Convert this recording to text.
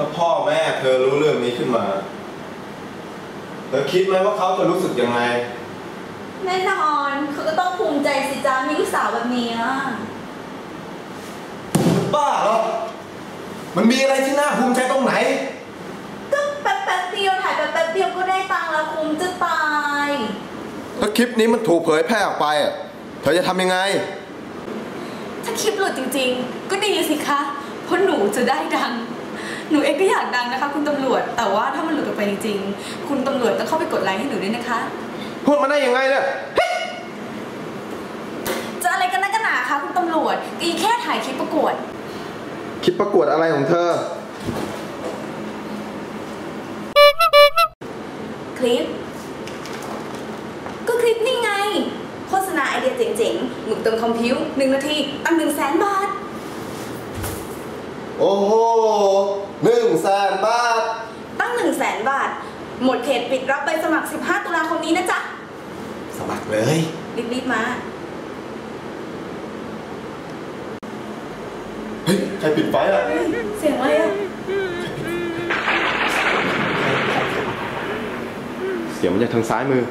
ถ้าพ่อแม่เธอรู้เรื่องนี้ขึ้นมา เธอคิดไหมว่าเขาจะรู้สึกยังไง แน่นอนเขาก็ต้องภูมิใจสิจ้ามีลูกสาวแบบเนี้ยบ้าเหรอ มันมีอะไรที่น่าภูมิใจตรงไหน ก็แป๊บแป๊บๆเดียวถ่ายแป๊บแป๊บๆเดียวก็ได้ตังค์แล้วคุ้มจะตาย ถ้าคลิปนี้มันถูกเผยแพร่ออกไปอะเธอจะทำยังไง ถ้าคลิปหลุดจริงๆ ก็ดีสิคะ เพราะหนูจะได้ดัง หนูเองก็อยากดังนะคะ คุณตำรวจ แต่ว่าถ้ามันหลุดออกไปจริงๆ คุณตำรวจต้องเข้าไปกดไลค์ให้หนูด้วยนะคะ พูดมาได้ยังไงเนี่ยจะอะไรกันนักกันหนาคะคุณตำรวจก็อีแค่ถ่ายคลิปประกวดคลิปประกวดอะไรของเธอ คลิป ก็คลิปนี่ไง โฆษณาไอเดียเจ๋งๆ หมึกเติมคอมพิวหนึ่งนาทีตั้งหนึ่งแสนบาท โอ้โหหนึ่งแสนบาท ตั้งหนึ่งแสนบาท หมดเขตปิดรับใบสมัคร 15 ตุลาคมนี้นะจ๊ะ สมัครเลย รีบๆมา เฮ้ย ใครปิดไฟอะ เสียงอะไรอะเสียงมันจากทางซ้ายมือเ